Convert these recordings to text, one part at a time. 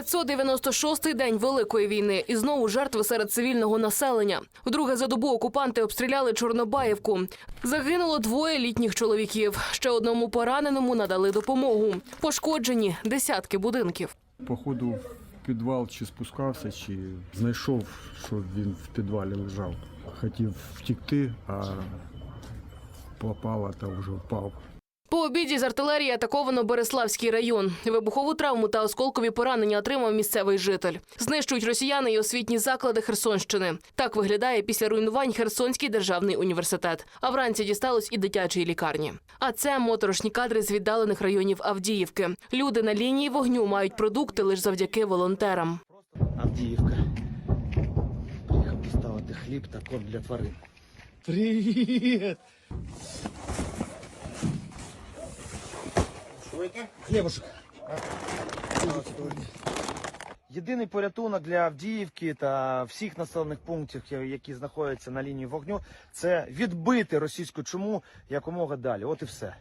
596-й день великої війни і знову жертви серед цивільного населення. Вдруге за добу окупанти обстріляли Чорнобаївку. Загинуло двоє літніх чоловіків. Ще одному пораненому надали допомогу. Пошкоджені десятки будинків. Походу в підвал чи спускався, чи знайшов, що він в підвалі лежав. Хотів втікти, а попало та вже впав. По обіді з артилерії атаковано Береславський район. Вибухову травму та осколкові поранення отримав місцевий житель. Знищують росіяни й освітні заклади Херсонщини. Так виглядає після руйнувань Херсонський державний університет. А вранці дісталось і дитячої лікарні. А це моторошні кадри з віддалених районів Авдіївки. Люди на лінії вогню мають продукти лише завдяки волонтерам. Авдіївка. Приїхав доставити хліб та корм для тварин. Хлебушек. Єдиний порятунок для Авдіївки та всіх населених пунктів, які знаходяться на лінії вогню, це відбити російську чуму якомога далі. От і все.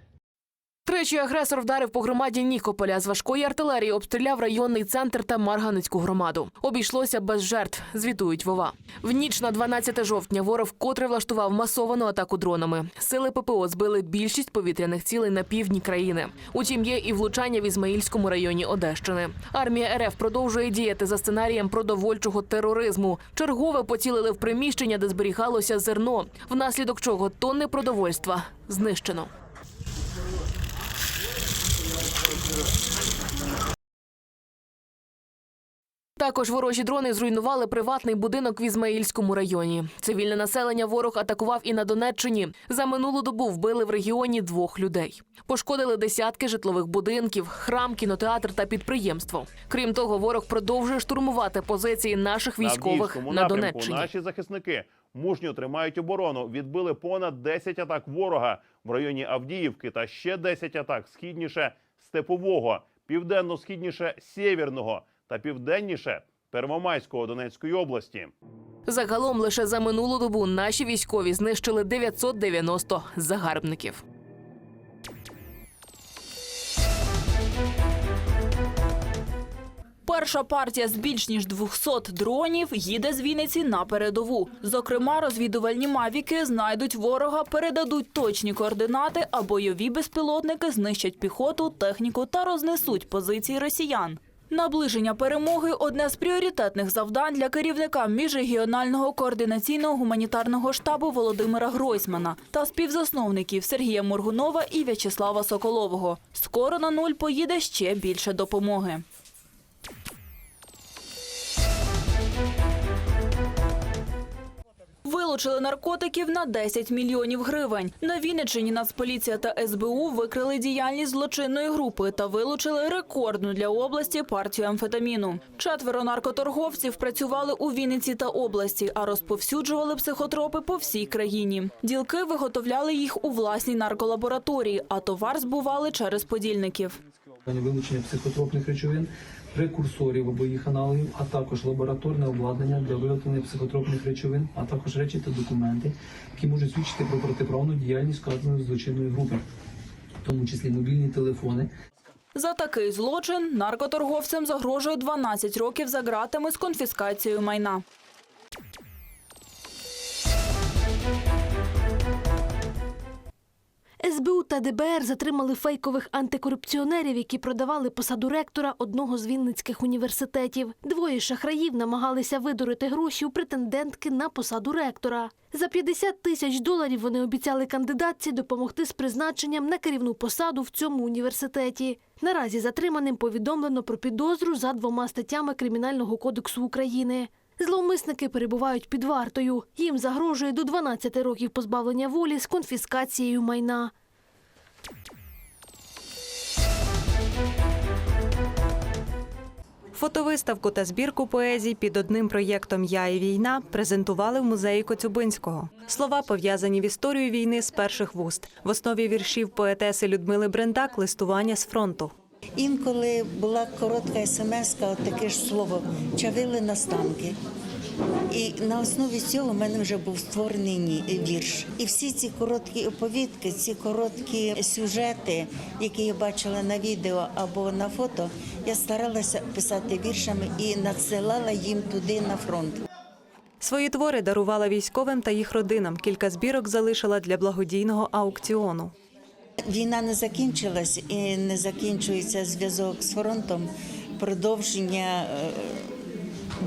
Тричі агресор вдарив по громаді Нікополя. З важкої артилерії обстріляв районний центр та Марганицьку громаду. Обійшлося без жертв, звітують Вова. В ніч на 12 жовтня ворог вкотре влаштував масовану атаку дронами. Сили ППО збили більшість повітряних цілей на півдні країни. Утім, є і влучання в Ізмаїльському районі Одещини. Армія РФ продовжує діяти за сценарієм продовольчого тероризму. Чергове поцілили в приміщення, де зберігалося зерно, внаслідок чого тонни продовольства знищено. Також ворожі дрони зруйнували приватний будинок в Ізмаїльському районі. Цивільне населення ворог атакував і на Донеччині. За минулу добу вбили в регіоні двох людей. Пошкодили десятки житлових будинків, храм, кінотеатр та підприємство. Крім того, ворог продовжує штурмувати позиції наших військових Авдіївському на Донеччині. Наші захисники мужньо тримають оборону. Відбили понад 10 атак ворога в районі Авдіївки та ще 10 атак східніше Степового, південно-східніше Сєвєрного та південніше Первомайського Донецької області. Загалом лише за минулу добу наші військові знищили 990 загарбників. Перша партія з більш ніж 200 дронів їде з Вінниці на передову. Зокрема, розвідувальні мавіки знайдуть ворога, передадуть точні координати, а бойові безпілотники знищать піхоту, техніку та рознесуть позиції росіян. Наближення перемоги одне з пріоритетних завдань для керівника міжрегіонального координаційного гуманітарного штабу Володимира Гройсмана та співзасновників Сергія Моргунова і В'ячеслава Соколового. Скоро на нуль поїде ще більше допомоги. Вилучили наркотиків на 10 мільйонів гривень. На Вінниччині Нацполіція та СБУ викрили діяльність злочинної групи та вилучили рекордну для області партію амфетаміну. Четверо наркоторговців працювали у Вінниці та області, а розповсюджували психотропи по всій країні. Ділки виготовляли їх у власній нарколабораторії, а товар збували через подільників. Вилучення психотропних речовин, прекурсорів або їх аналогів, а також лабораторне обладнання для виготовлення психотропних речовин, а також речі та документи, які можуть свідчити про протиправну діяльність вказаної злочинної групи, в тому числі мобільні телефони, За такий злочин наркоторговцям загрожує 12 років за ґратами з конфіскацією майна. СБУ та ДБР затримали фейкових антикорупціонерів, які продавали посаду ректора одного з вінницьких університетів. Двоє шахраїв намагалися видурити гроші у претендентки на посаду ректора. За 50 тисяч доларів вони обіцяли кандидатці допомогти з призначенням на керівну посаду в цьому університеті. Наразі затриманим повідомлено про підозру за двома статтями Кримінального кодексу України. Зловмисники перебувають під вартою. Їм загрожує до 12 років позбавлення волі з конфіскацією майна. Фотовиставку та збірку поезій під одним проєктом Я і війна презентували в музеї Коцюбинського. Слова пов'язані в історію війни з перших вуст. В основі віршів поетеси Людмили Брендак листування з фронту. Інколи була коротка смс от таке ж слово чавили на станки. І на основі цього в мене вже був створений вірш. І всі ці короткі оповідки, ці короткі сюжети, які я бачила на відео або на фото, я старалася писати віршами і надсилала їм туди на фронт. Свої твори дарувала військовим та їх родинам. Кілька збірок залишила для благодійного аукціону. Війна не закінчилась і не закінчується зв'язок з фронтом. Продовження е,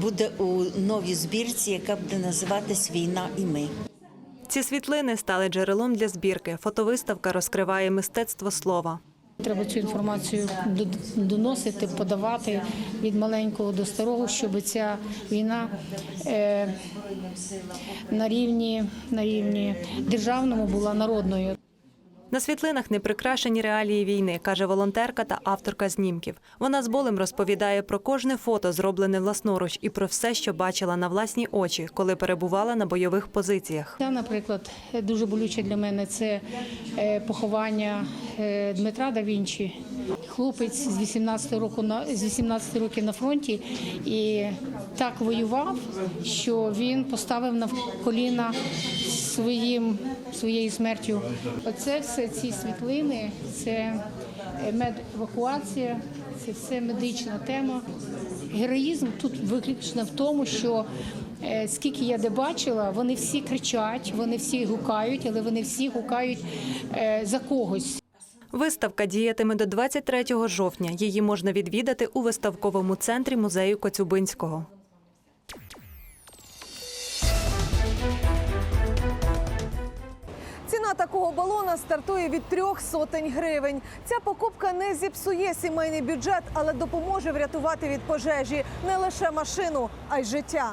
буде у новій збірці, яка буде називатись Війна і ми. Ці світлини стали джерелом для збірки. Фотовиставка розкриває мистецтво слова. Треба цю інформацію до- доносити, подавати від маленького до старого, щоб ця війна е, на рівні, на рівні державному була народною. На світлинах не прикрашені реалії війни, каже волонтерка та авторка знімків. Вона з болем розповідає про кожне фото, зроблене власноруч, і про все, що бачила на власні очі, коли перебувала на бойових позиціях. Та, наприклад, дуже болюче для мене це е, поховання е, Дмитра да Вінчі. Хлопець з 18 року на з 18 років на фронті і так воював, що він поставив на коліна своїм своєю смертю. Оце все ці світлини, це е, медевакуація, це все медична тема. Героїзм тут виключно в тому, що е, скільки я де бачила, вони всі кричать, вони всі гукають, але вони всі гукають е, за когось. Виставка діятиме до 23 жовтня. Її можна відвідати у виставковому центрі музею Коцюбинського. Ціна такого балона стартує від трьох сотень гривень. Ця покупка не зіпсує сімейний бюджет, але допоможе врятувати від пожежі не лише машину, а й життя.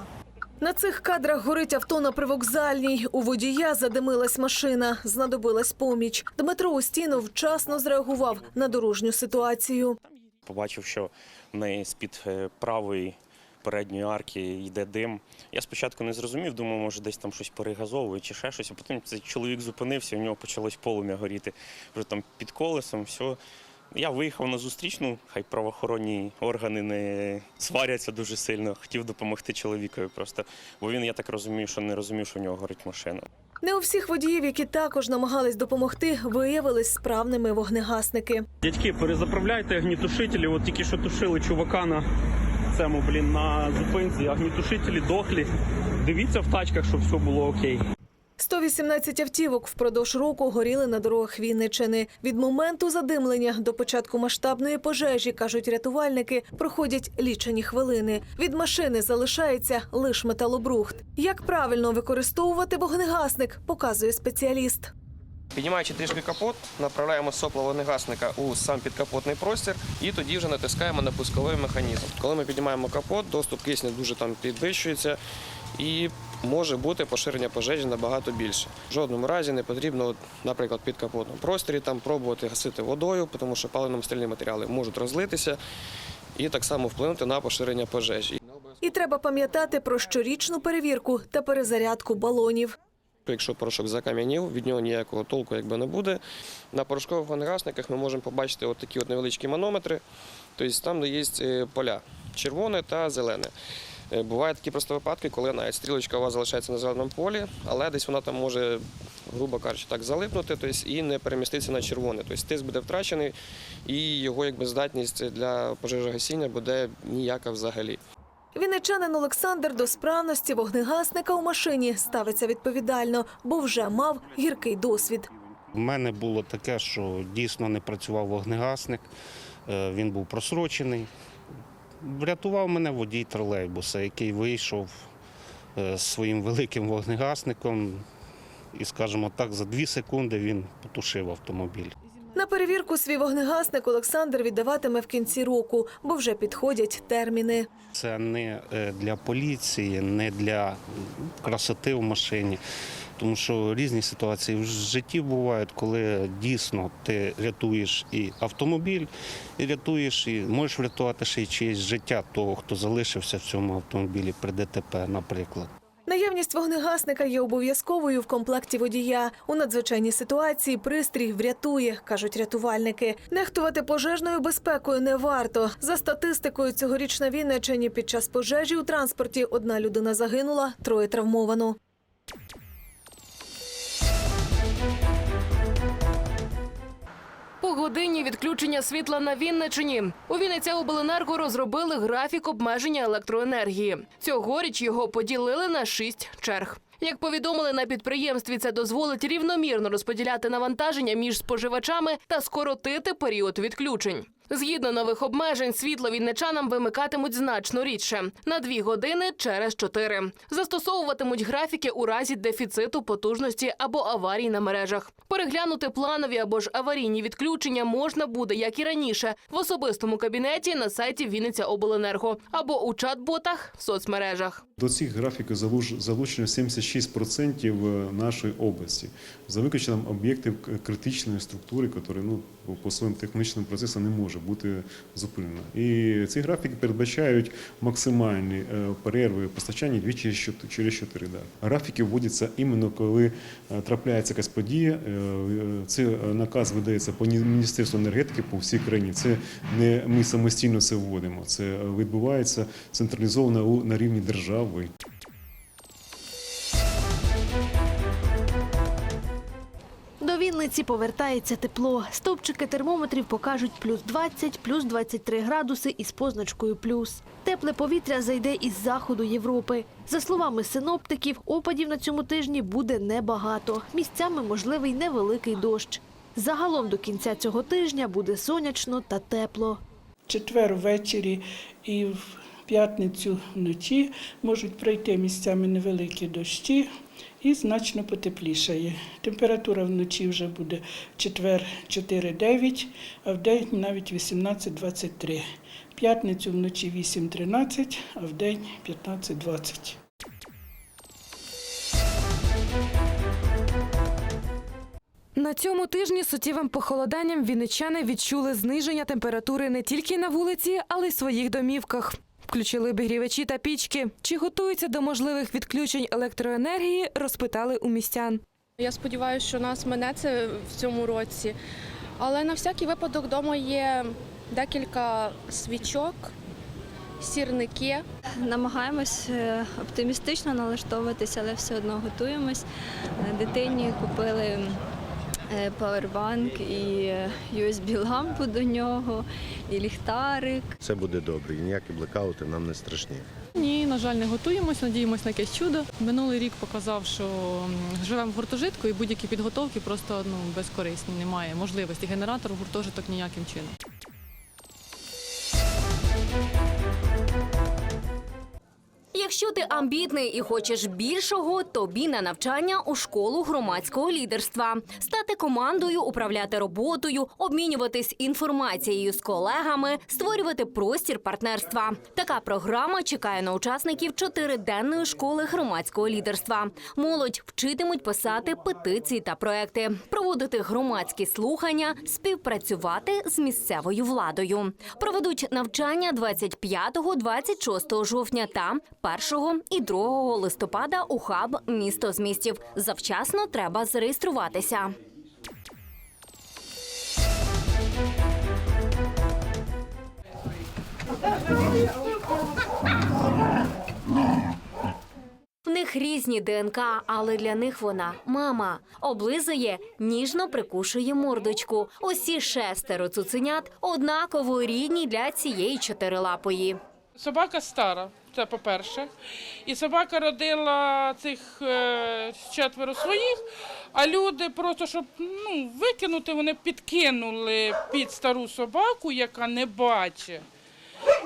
На цих кадрах горить авто на привокзальній. У водія задимилась машина, знадобилась поміч. Дмитро Устінов вчасно зреагував на дорожню ситуацію. побачив, що в неї з-під е, правої передньої арки йде дим. Я спочатку не зрозумів, думав, може десь там щось перегазовує чи ще щось. А потім цей чоловік зупинився, у нього почалось полум'я горіти вже там під колесом. все. Я виїхав на зустрічну, хай правоохоронні органи не сваряться дуже сильно. Хотів допомогти чоловікові просто, бо він, я так розумію, що не розумів, що в нього горить машина. Не у всіх водіїв, які також намагались допомогти, виявились справними вогнегасники. Дядьки, перезаправляйте огнітушителі. От тільки що тушили чувака на цьому, блін, на зупинці. Огнітушителі дохлі. Дивіться в тачках, щоб все було окей. 118 автівок впродовж року горіли на дорогах Вінничини. Від моменту задимлення до початку масштабної пожежі, кажуть рятувальники, проходять лічені хвилини. Від машини залишається лише металобрухт. Як правильно використовувати вогнегасник, показує спеціаліст. Піднімаючи трішки капот, направляємо сопло вогнегасника у сам підкапотний простір і тоді вже натискаємо на пусковий механізм. Коли ми піднімаємо капот, доступ кисню дуже там підвищується і може бути поширення пожежі набагато більше. В жодному разі не потрібно, наприклад, під капотному просторі там пробувати гасити водою, тому що паливно-мастильні матеріали можуть розлитися і так само вплинути на поширення пожежі. І треба пам'ятати про щорічну перевірку та перезарядку балонів. Якщо порошок закам'янів, від нього ніякого толку якби не буде. На порошкових вогнегасниках ми можемо побачити от такі от невеличкі манометри, тобто там, де є е, поля червоне та зелене. Е, Бувають такі просто випадки, коли навіть стрілочка у вас залишається на зеленому полі, але десь вона там може, грубо кажучи, так залипнути тобто, і не переміститися на червоне. Тобто тиск буде втрачений і його якби, здатність для пожежогасіння буде ніяка взагалі. Вінничанин Олександр до справності вогнегасника у машині ставиться відповідально, бо вже мав гіркий досвід. У мене було таке, що дійсно не працював вогнегасник, е, він був просрочений. Врятував мене водій тролейбуса, який вийшов е, з своїм великим вогнегасником, і, скажімо так, за дві секунди він потушив автомобіль. Перевірку свій вогнегасник Олександр віддаватиме в кінці року, бо вже підходять терміни. Це не е, для поліції, не для красоти в машині. Тому що різні ситуації в житті бувають, коли дійсно ти рятуєш і автомобіль, і рятуєш, і можеш врятувати ще й чиєсь життя того, хто залишився в цьому автомобілі при ДТП, наприклад. Наявність вогнегасника є обов'язковою в комплекті водія. У надзвичайній ситуації пристрій врятує, кажуть рятувальники. Нехтувати пожежною безпекою не варто. За статистикою, цьогоріч на Вінниччині під час пожежі у транспорті одна людина загинула, троє травмовано. Погодинні відключення світла на Вінничині. У Вінниця обленерго розробили графік обмеження електроенергії. Цьогоріч його поділили на шість черг. Як повідомили на підприємстві, це дозволить рівномірно розподіляти навантаження між споживачами та скоротити період відключень. Згідно нових обмежень, світло вінничанам вимикатимуть значно рідше на дві години через чотири. Застосовуватимуть графіки у разі дефіциту потужності або аварій на мережах. Переглянути планові або ж аварійні відключення можна буде, як і раніше, в особистому кабінеті на сайті Вінниця Обленерго або у чат-ботах в соцмережах. До цих графіків залуч- залучено 76% нашої області, за виключенням об'єктів критичної структури, які ну, по- своїм технічним процесам не може бути зупинено. І ці графіки передбачають максимальні е, перерви постачання двічі через чот- через 4. Да. Графіки вводяться іменно коли е, трапляється якась подія. Е, Це наказ видається по Ні- Міністерству енергетики по всій країні. Це не ми самостійно це вводимо. Це відбувається централізовано на рівні держави. Вінниці повертається тепло. Стовпчики термометрів покажуть плюс 20, плюс 23 градуси із позначкою плюс. Тепле повітря зайде із заходу Європи. За словами синоптиків, опадів на цьому тижні буде небагато. Місцями можливий невеликий дощ. Загалом до кінця цього тижня буде сонячно та тепло. четвер ввечері і в п'ятницю вночі можуть пройти місцями невеликі дощі і значно потеплішає. Температура вночі вже буде в четвер 4-9, а в день навіть 18-23. В П'ятницю вночі 8-13, а в день 15-20. На цьому тижні суттєвим похолоданням вінничани відчули зниження температури не тільки на вулиці, але й в своїх домівках. Включили обігрівачі та пічки. Чи готуються до можливих відключень електроенергії, розпитали у містян. Я сподіваюся, що нас мине це в цьому році. Але на всякий випадок вдома є декілька свічок, сірники. Намагаємось е, оптимістично налаштовуватися, але все одно готуємось. Дитині купили павербанк і е, USB-лампу до нього, і ліхтарик. Все буде добре, і ніякі блекаути нам не страшні. Ні, на жаль, не готуємось, надіємось на якесь чудо. Минулий рік показав, що живемо в гуртожитку і будь-які підготовки просто ну, безкорисні. Немає можливості. Генератор в гуртожиток ніяким чином. Якщо ти амбітний і хочеш більшого, тобі на навчання у школу громадського лідерства, стати командою, управляти роботою, обмінюватись інформацією з колегами, створювати простір партнерства. Така програма чекає на учасників чотириденної школи громадського лідерства. Молодь вчитимуть писати петиції та проекти, проводити громадські слухання, співпрацювати з місцевою владою. Проведуть навчання 25-26 жовтня та 1 і 2 листопада у хаб місто змістів. Завчасно треба зареєструватися. В них різні ДНК, але для них вона мама. Облизує, ніжно прикушує мордочку. Усі шестеро цуценят однаково рідні для цієї чотирилапої. Собака стара, це по-перше. І собака родила цих е, четверо своїх, а люди просто, щоб ну, викинути, вони підкинули під стару собаку, яка не бачить.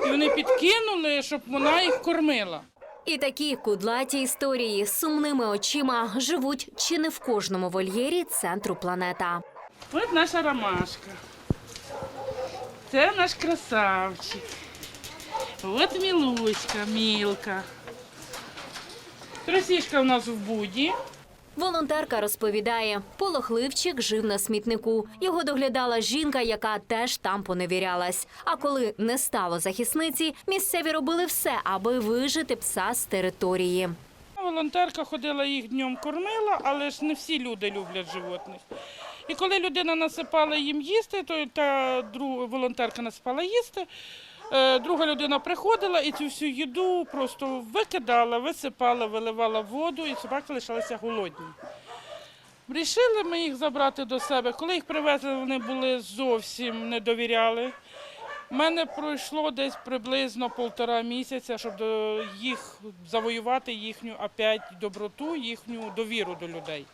І вони підкинули, щоб вона їх кормила. І такі кудлаті історії з сумними очима живуть чи не в кожному вольєрі центру планета. От наша ромашка. Це наш красавчик. От мілуська, мілка. Тросішка у нас в буді. Волонтерка розповідає, полохливчик жив на смітнику. Його доглядала жінка, яка теж там поневірялась. А коли не стало захисниці, місцеві робили все, аби вижити пса з території. Волонтерка ходила їх днем кормила, але ж не всі люди люблять животних. І коли людина насипала їм їсти, то та друга волонтерка насипала їсти. Е, Друга людина приходила і цю всю їду просто викидала, висипала, виливала воду, і собаки лишалися голодні. Рішили ми їх забрати до себе. Коли їх привезли, вони були зовсім не довіряли. У мене пройшло десь приблизно півтора місяця, щоб їх завоювати їхню опять доброту, їхню довіру до людей.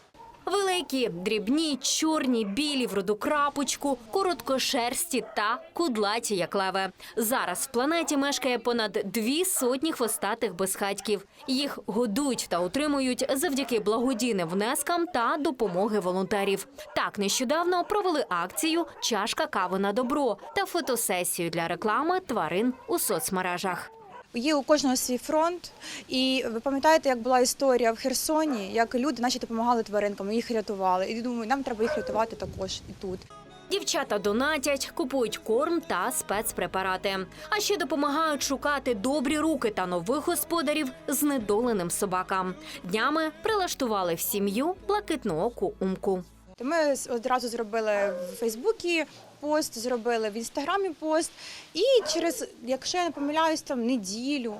Великі, дрібні, чорні, білі в роду крапочку, короткошерсті та кудлаті, як леви. Зараз в планеті мешкає понад дві сотні хвостатих безхатьків. Їх годують та утримують завдяки благодійним внескам та допомоги волонтерів. Так нещодавно провели акцію Чашка кави на добро та фотосесію для реклами тварин у соцмережах. Є у кожного свій фронт, і ви пам'ятаєте, як була історія в Херсоні, як люди наші допомагали тваринкам, їх рятували. І думаю, нам треба їх рятувати також і тут. Дівчата донатять, купують корм та спецпрепарати. А ще допомагають шукати добрі руки та нових господарів знедоленим собакам. Днями прилаштували в сім'ю блакитнооку умку. Ми одразу зробили в Фейсбуці пост, зробили в інстаграмі пост. І через, якщо я не помиляюсь, там неділю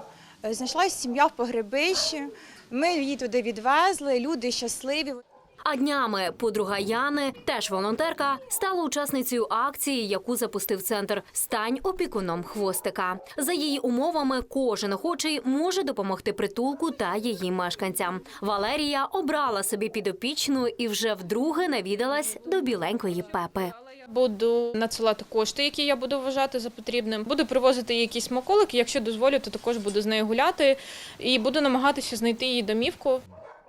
е, знайшлася сім'я в погребищі. Ми її туди відвезли, люди щасливі. А днями подруга Яни, теж волонтерка, стала учасницею акції, яку запустив центр Стань опікуном хвостика. За її умовами, кожен охочий може допомогти притулку та її мешканцям. Валерія обрала собі підопічну і вже вдруге навідалась до біленької пепи. Буду надсилати кошти, які я буду вважати за потрібним. Буду привозити якісь смаколики. Якщо дозволю, то також буду з нею гуляти і буду намагатися знайти її домівку.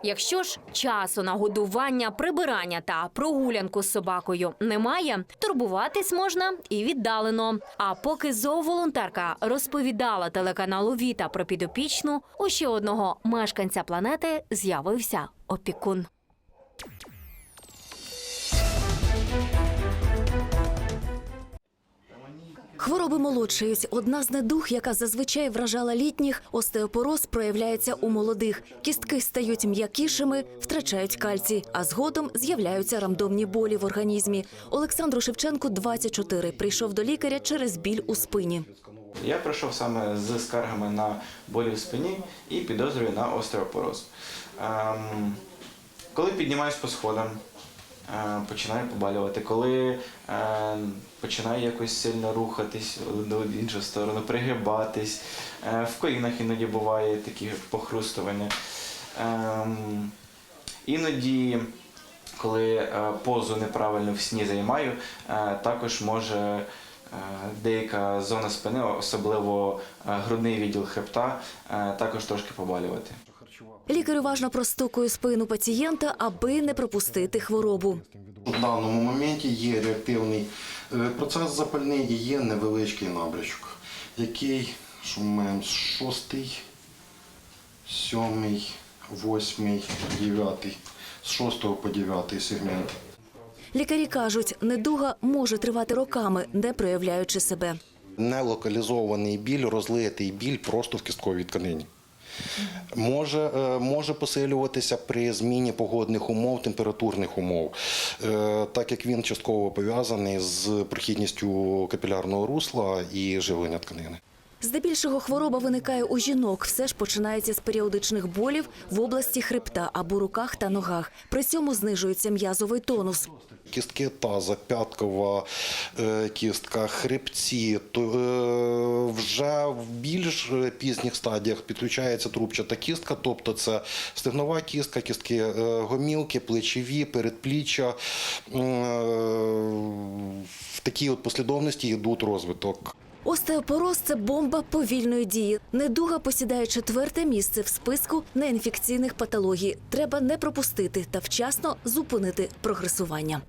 Якщо ж часу на годування, прибирання та прогулянку з собакою немає, турбуватись можна і віддалено. А поки зооволонтерка розповідала телеканалу Віта про підопічну, у ще одного мешканця планети з'явився опікун. Хвороби молодшають. Одна з недуг, яка зазвичай вражала літніх, остеопороз проявляється у молодих. Кістки стають м'якішими, втрачають кальцій, а згодом з'являються рандомні болі в організмі. Олександру Шевченку 24. Прийшов до лікаря через біль у спині. Я прийшов саме з скаргами на болі в спині і підозрюю на остеопороз. Ем, коли піднімаюсь по сходам, е, починаю побалювати. Коли е, починаю якось сильно рухатись в іншу сторону, пригибатись, е, в колінах іноді буває такі похрустування. Ем, іноді, коли позу неправильно в сні займаю, також може деяка зона спини, особливо грудний відділ хребта, також трошки побалювати. Лікар уважно простукує спину пацієнта, аби не пропустити хворобу. У даному моменті є реактивний е, процес запальний і є невеличкий набрячок, який що ми маємо шостий, сьомий, восьмий, дев'ятий, з шостого по дев'ятий сегмент. Лікарі кажуть, недуга може тривати роками, не проявляючи себе. Нелокалізований біль, розлитий біль просто в кістковій тканині. Може, е, може посилюватися при зміні погодних умов, температурних умов, е, так як він частково пов'язаний з прохідністю капілярного русла і живлення тканини. Здебільшого хвороба виникає у жінок. Все ж починається з періодичних болів в області хребта або руках та ногах. При цьому знижується м'язовий тонус. Кістки таза, п'яткова е, кістка, хребці. То, е, вже в більш пізніх стадіях підключається трубчата кістка, тобто це стегнова кістка, кістки е, гомілки, плечові, передпліччя. В такій от послідовності йдуть розвиток. Остеопороз це бомба повільної дії. Недуга посідає четверте місце в списку неінфекційних патологій. Треба не пропустити та вчасно зупинити прогресування.